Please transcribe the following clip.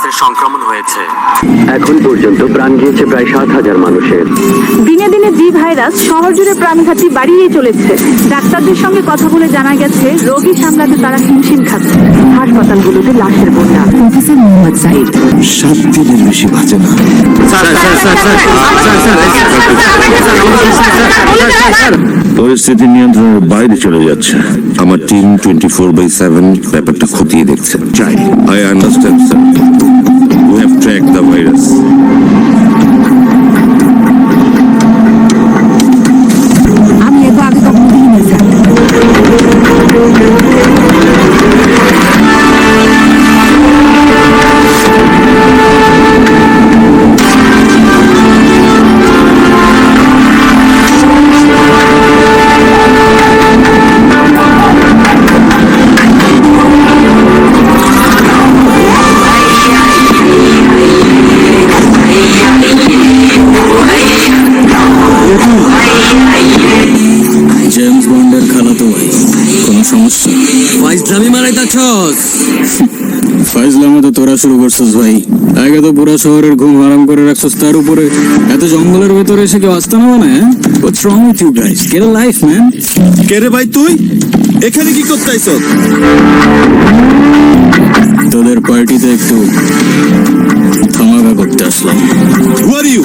ভাইরাসের সংক্রমণ হয়েছে এখন পর্যন্ত প্রাণ গিয়েছে প্রায় সাত হাজার মানুষের দিনে দিনে জি ভাইরাস শহর জুড়ে প্রাণঘাতী বাড়িয়েই চলেছে ডাক্তারদের সঙ্গে কথা বলে জানা গেছে রোগী সামলাতে তারা হিমশিম খাচ্ছে হাসপাতালগুলোতে লাশের বন্যা প্রফেসর মোহাম্মদ সাইদ সাত দিনের বেশি বাঁচে না পরিস্থিতি নিয়ন্ত্রণের বাইরে চলে যাচ্ছে আমার team twenty four by seven ব্যাপারটা খতিয়ে দেখছে চাই আই আন্ডারস্ট্যান্ড স্যার you. ফাইজলামি মারাইতাছস ফাইজলামে তো তোরা শুরু করছিস ভাই। আগে তো পুরো শহরের ঘুম হারাম করে রাখছিস তার উপরে এত জঙ্গলের ভেতরে এসে কেউ আসতে না মানে what's wrong with you guys get a life man কে রে ভাই তুই? এখানে কি করতে তোদের পার্টিতে একটু ধামাকা করতে আসলাম। হু আর ইউ